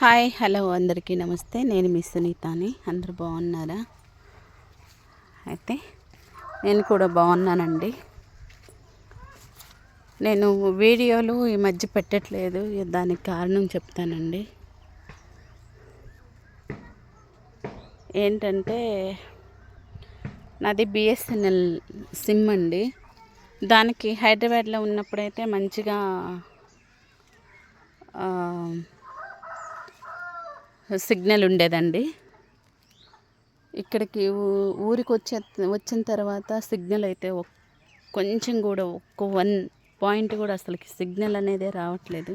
Hi hello అందరికీ నమస్తే. నేను మీ సునీతాని. అందరూ బాగున్నారా? అయితే నేను కూడా బాగున్నానండి. నేను వీడియోలు ఈ మధ్య పెట్టట్లేదు. దానికి కారణం చెప్తానండి. ఏంటంటే నాది బిఎస్ఎన్ఎల్ సిమ్ అండి. దానికి హైదరాబాద్లో ఉన్నప్పుడైతే మంచిగా సిగ్నల్ ఉండేదండి ఇక్కడికి ఊరికి వచ్చే వచ్చిన తర్వాత సిగ్నల్ అయితే కొంచెం కూడా ఒక్క వన్ పాయింట్ కూడా అసలుకి సిగ్నల్ అనేది రావట్లేదు.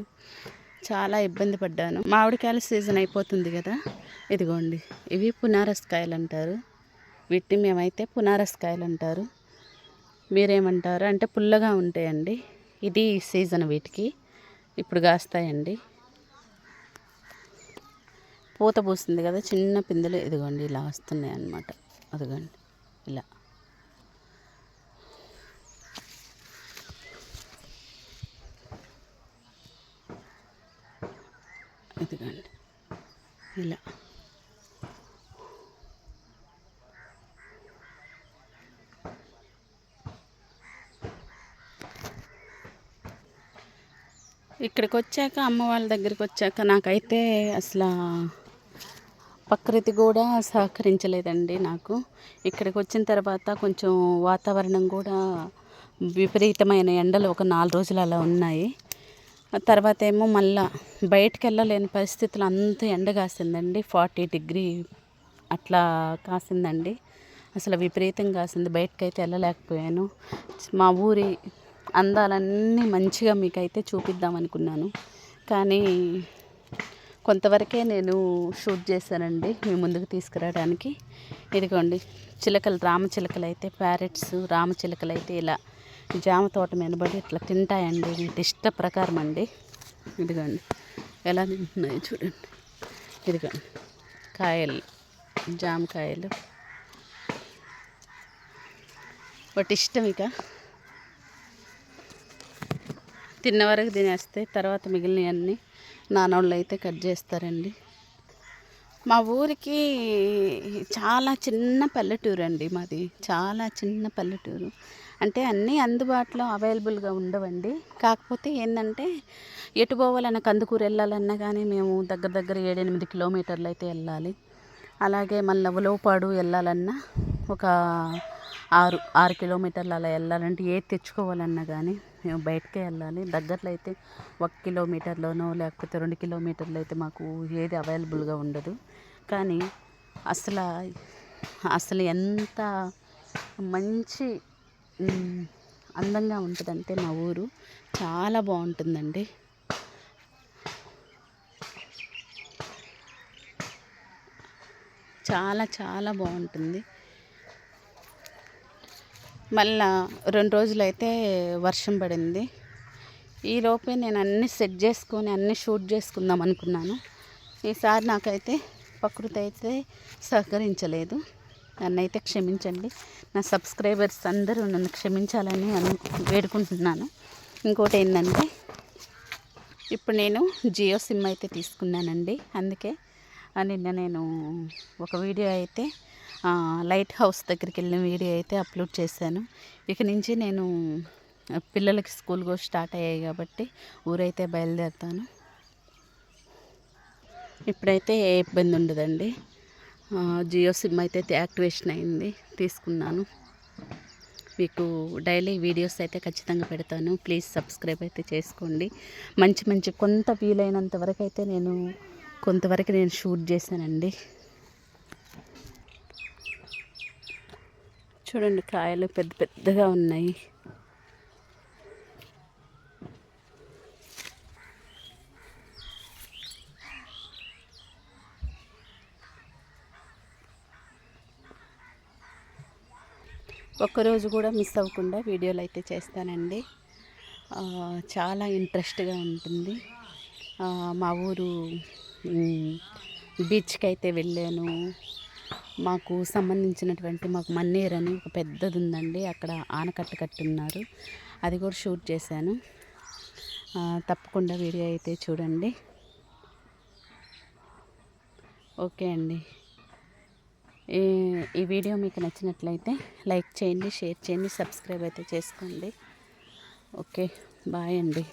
చాలా ఇబ్బంది పడ్డాను. మామిడికాయల సీజన్ అయిపోతుంది కదా. ఇదిగోండి ఇవి పునారస్కాయలు అంటారు వీటిని మేమైతే పునారస్కాయలు అంటారు మీరేమంటారు? అంటే పుల్లగా ఉంటాయండి. ఇది సీజన్ వీటికి. ఇప్పుడు కాస్తాయండి. పూత పూస్తుంది కదా చిన్న పిందెలు ఇదిగోండి ఇలా వస్తున్నాయి అన్నమాట. అదిగోండి ఇలా. ఇదిగోండి ఇలా. ఇక్కడికి వచ్చాక అమ్మ వాళ్ళ దగ్గరికి వచ్చాక నాకైతే అసలు ప్రకృతి కూడా సహకరించలేదండి నాకు. ఇక్కడికి వచ్చిన తర్వాత కొంచెం వాతావరణం కూడా విపరీతమైన ఎండలు ఒక నాలుగు రోజులు అలా ఉన్నాయి. తర్వాత ఏమో మళ్ళా బయటకు వెళ్ళలేని పరిస్థితులు అంత ఎండ కాసిందండి. ఫార్టీ డిగ్రీ అట్లా కాసిందండి. అసలు విపరీతం కాసింది. బయటకైతే వెళ్ళలేకపోయాను. మా ఊరి అందాలన్నీ మంచిగా మీకైతే చూపిద్దాం అనుకున్నాను కానీ కొంతవరకే నేను షూట్ చేశానండి మీ ముందుకు తీసుకురావడానికి. ఇదిగోండి చిలకలు రామచిలకలు అయితే ప్యారెట్స్ రామచిలకలు అయితే ఇలా జామ తోట మెనబడి ఇట్లా తింటాయండి. వీటి ఇష్ట ప్రకారం అండి. ఇదిగోండి ఎలా తింటున్నాయి చూడండి. ఇదిగోండి కాయలు జామకాయలు వాటి ఇష్టం ఇక. తిన్న వరకు తినేస్తే తర్వాత మిగిలినవన్నీ నానోళ్ళు అయితే కట్ చేస్తారండి. మా ఊరికి చాలా చిన్న పల్లెటూరు అండి మాది. చాలా చిన్న పల్లెటూరు. అంటే అన్నీ అందుబాటులో అవైలబుల్గా ఉండవండి. కాకపోతే ఏంటంటే ఎటు పోవాలన్నా కందుకూరు వెళ్ళాలన్నా కానీ మేము దగ్గర దగ్గర ఏడెనిమిది కిలోమీటర్లు అయితే వెళ్ళాలి. అలాగే మళ్ళీ ఉలవపాడు వెళ్ళాలన్నా ఒక ఆరు ఆరు కిలోమీటర్లు అలా వెళ్ళాలంటే ఏది తెచ్చుకోవాలన్నా కానీ మేము బయటకే వెళ్ళాలి. దగ్గరలో అయితే ఒక కిలోమీటర్లోనో లేకపోతే రెండు కిలోమీటర్లు అయితే మాకు ఏది అవైలబుల్గా ఉండదు. కానీ అసలు అసలు ఎంత మంచి అందంగా ఉంటుందంటే మా ఊరు చాలా బాగుంటుందండి. చాలా చాలా బాగుంటుంది. మళ్ళా రెండు రోజులైతే వర్షం పడింది. ఈలోపే నేను అన్నీ సెట్ చేసుకొని అన్నీ షూట్ చేసుకుందాం అనుకున్నాను. ఈసారి నాకైతే ప్రకృతి అయితే సహకరించలేదు. నన్ను అయితే క్షమించండి. నా సబ్స్క్రైబర్స్ అందరూ నన్ను క్షమించాలని అను వేడుకుంటున్నాను. ఇంకోటి ఏంటంటే ఇప్పుడు నేను జియో సిమ్ అయితే తీసుకున్నానండి. అందుకే నిన్న నేను ఒక వీడియో అయితే లైట్ హౌస్ దగ్గరికి వెళ్ళిన వీడియో అయితే అప్లోడ్ చేశాను. ఇక నుంచి నేను పిల్లలకి స్కూల్ కూడా స్టార్ట్ అయ్యాయి కాబట్టి ఊరైతే బయలుదేరుతాను. ఇప్పుడైతే ఏ ఇబ్బంది ఉండదండి. జియో సిమ్ అయితే యాక్టివేషన్ అయింది తీసుకున్నాను. మీకు డైలీ వీడియోస్ అయితే ఖచ్చితంగా పెడతాను. ప్లీజ్ సబ్స్క్రైబ్ అయితే చేసుకోండి. మంచి మంచి కొంత వీలైనంత వరకు అయితే నేను కొంతవరకు నేను షూట్ చేశానండి. చూడండి కాయలు పెద్ద పెద్దగా ఉన్నాయి. ఒక్కరోజు కూడా మిస్ అవ్వకుండా వీడియోలు అయితే చేస్తానండి. చాలా ఇంట్రెస్ట్గా ఉంటుంది. మా ఊరు బీచ్కి అయితే వెళ్ళాను. మాకు సంబంధించినటువంటి మాకు మన్నేర్ అని ఒక పెద్దది ఉందండి అక్కడ ఆనకట్ట కట్టున్నారు. అది కూడా షూట్ చేశాను. తప్పకుండా వీడియో అయితే చూడండి. ఓకే అండి. ఈ ఈ వీడియో మీకు నచ్చినట్లయితే లైక్ చేయండి షేర్ చేయండి సబ్స్క్రైబ్ అయితే చేసుకోండి. ఓకే బాయ్ అండి.